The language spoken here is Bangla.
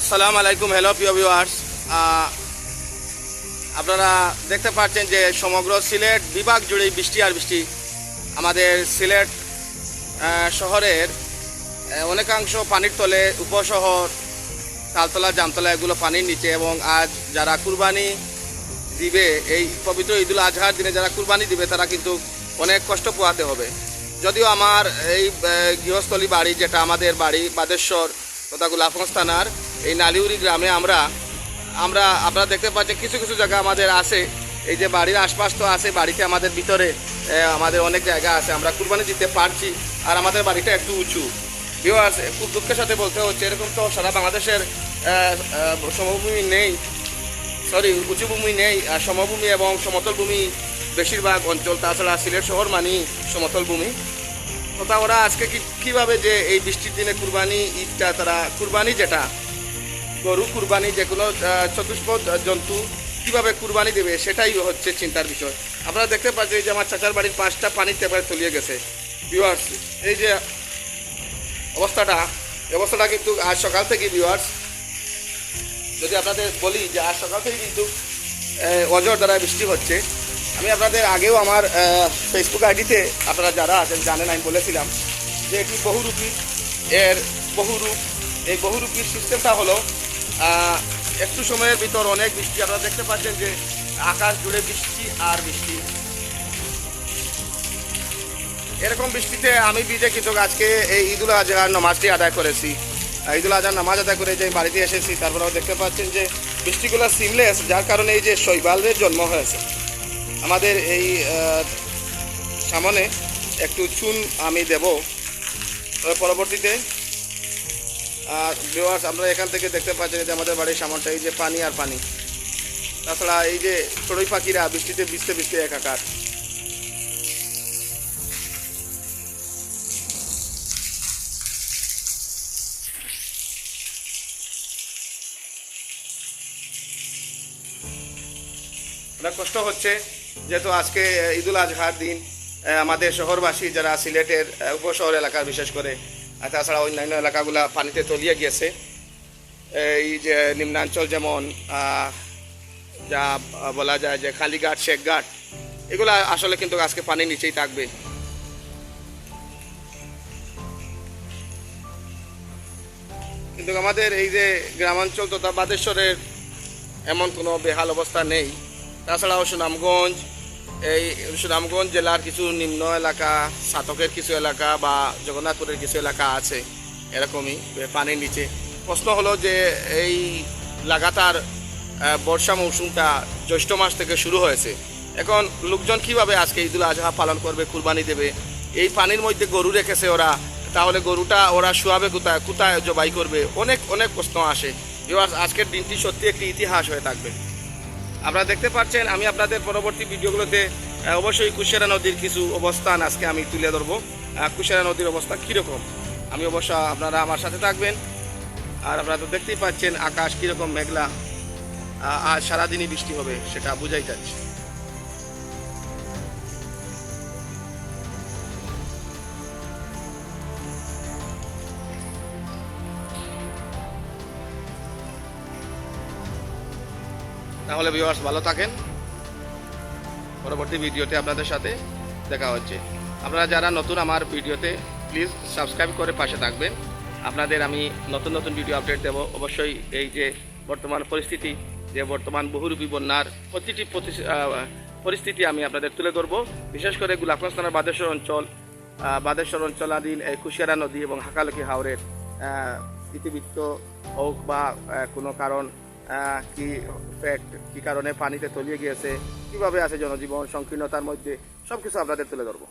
আসসালামু আলাইকুম হ্যালো প্রিয় ভিউয়ার্স আপনারা দেখতে পাচ্ছেন যে সমগ্র সিলেট বিভাগ জুড়ে বৃষ্টি আর বৃষ্টি আমাদের সিলেট শহরের অনেকাংশ পানির তলে, উপশহর, তালতলা, জামতলা, এগুলো পানির নিচে এবং আজ যারা কুরবানি দিবে, এই পবিত্র ঈদুল আজহার দিনে যারা কুরবানি দিবে, তারা কিন্তু অনেক কষ্ট পোহাতে হবে। যদিও আমার এই গৃহস্থলী বাড়ি, যেটা আমাদের বাড়ি বাদেশ্বর তথা গোলাপগঞ্জ থানার এই নালিউরি গ্রামে আমরা আমরা, আপনারা দেখতে পাচ্ছেন কিছু কিছু জায়গা আমাদের আছে। এই যে বাড়ির আশপাশ তো আছে, বাড়িতে আমাদের ভিতরে আমাদের অনেক জায়গা আছে। আমরা কুরবানি দিতে পারছি, আর আমাদের বাড়িটা একটু উঁচু। ভিউয়ার্স খুব দুঃখের সাথে বলতে হচ্ছে, এরকম তো সারা বাংলাদেশের সমভূমি নেই। সরি উঁচু ভূমি নেই, আর সমভূমি এবং সমতল ভূমি বেশিরভাগ অঞ্চল, তাছাড়া সিলেট শহর মানি সমতল ভূমি। তথা ওরা আজকে কি, কীভাবে যে এই বৃষ্টির দিনে কুরবানি ঈদটা, তারা কুরবানি যেটা গরু, কুরবানি যে কোনো চতুষ্পদ জন্তু কীভাবে কুরবানি দেবে, সেটাই হচ্ছে চিন্তার বিষয়। আপনারা দেখতে পাচ্ছেন যে আমার চাচার বাড়ির পাঁচটা পানিতে এবারে তলিয়ে গেছে। ভিউয়ার্স এই যে অবস্থাটা অবস্থাটা কিন্তু আজ সকাল থেকে ভিউয়ার্স যদি আপনাদের বলি যে আজ সকাল থেকে কিন্তু অজর দ্বারা বৃষ্টি হচ্ছে, আমি আপনাদের আগেও আমার ফেসবুক আইডিতে আপনারা যারা আছেন জানেন, আমি বলেছিলাম যে এটি বহুরূপী, এর বহুরূপ এই বহুরূপীর সিস্টেমটা হলো একটু সময়ের ভিতর অনেক বৃষ্টি, আপনারা দেখতে পাচ্ছেন যে আকাশ জুড়ে বৃষ্টি আর বৃষ্টি। এরকম বৃষ্টিতে আমি বিজে কিন্তু আজকে এই ঈদুল আজহার নামাজটি আদায় করেছি। ঈদুল আজহার নামাজ আদায় করে যে বাড়িতে এসেছি, তারপরেও দেখতে পাচ্ছেন যে বৃষ্টিগুলো সিমলেস যার কারণে এই যে শৈবালের জন্ম হয়েছে। আমাদের এই সামনে একটু চুন আমি দেব। পরবর্তীতে আর ভিউয়ার্স আমরা এখান থেকে দেখতে পাচ্ছেন যে আমাদের বাড়ির সামনটা, এই যে পানি আর পানি। তাছাড়া এই যে চড়ুই পাখিরা বৃষ্টিতে ভিজতে ভিজতে একাকার। কষ্ট হচ্ছে, যেহেতু আজকে ঈদুল আজহার দিন আমাদের শহরবাসী যারা সিলেটের উপশহর এলাকা বিশেষ করে আর তাছাড়া অন্যান্য এলাকাগুলা পানিতে তলিয়ে গিয়েছে। এই যে নিম্নাঞ্চল যেমন যা বলা যায় যে খালিঘাট, শেখঘাট, এগুলা আসলে কিন্তু আজকে পানির নিচেই থাকবে। কিন্তু আমাদের এই যে গ্রামাঞ্চল তথা বাদেশ্বরের এমন কোনো বেহাল অবস্থা নেই। তাছাড়াও সুনামগঞ্জ এই সুনামগঞ্জ জেলার কিছু নিম্ন এলাকা, সাতকের কিছু এলাকা বা জগন্নাথপুরের কিছু এলাকা আছে, এরকমই পানির নিচে। প্রশ্ন হলো যে এই লাগাতার বর্ষা মৌসুমটা জ্যৈষ্ঠ মাস থেকে শুরু হয়েছে। এখন লোকজন কীভাবে আজকে ঈদুল আজহা পালন করবে, কুরবানি দেবে? এই পানির মধ্যে গরু রেখেছে ওরা, তাহলে গরুটা ওরা শুয়াবে কোথায় কোথায় জবাই করবে? অনেক অনেক প্রশ্ন আসে। এবার আজকের দিনটি সত্যি একটি ইতিহাস হয়ে থাকবে। আপনারা দেখতে পাচ্ছেন, আমি আপনাদের পরবর্তী ভিডিওগুলোতে অবশ্যই কুশেরা নদীর কিছু অবস্থান আজকে আমি তুলে ধরবো। কুশেরা নদীর অবস্থা কীরকম? আমি অবশ্য আপনারা আমার সাথে থাকবেন। আর আপনারা তো দেখতেই পাচ্ছেন, আকাশ কীরকম মেঘলা আর সারাদিনই বৃষ্টি হবে, সেটা বোঝাই যাচ্ছে। তাহলে ভিউয়ার্স ভালো থাকেন। পরবর্তী ভিডিওতে আপনাদের সাথে দেখা হচ্ছে। আপনারা যারা নতুন আমার ভিডিওতে প্লিজ সাবস্ক্রাইব করে পাশে থাকবেন। আপনাদের আমি নতুন নতুন ভিডিও আপডেট দেব। অবশ্যই এই যে বর্তমান পরিস্থিতি, যে বর্তমান বহুরূপী বন্যার প্রতিটি প্রতি- পরিস্থিতি আমি আপনাদের তুলে ধরব। বিশেষ করে গোলাপগঞ্জ থানার বাদেশ্বর অঞ্চল বাদেশ্বর অঞ্চলাধীন এই কুশিয়ারা নদী এবং হাকালকি হাওরের ইতিবৃত্ত হোক বা কোনো কারণ কি ফ্যাক্ট কি কারণে পানিতে তলিয়ে গিয়েছে? কীভাবে আছে জনজীবন সংকীর্ণতার মধ্যে? সব কিছু আপনাদের তুলে ধরবো।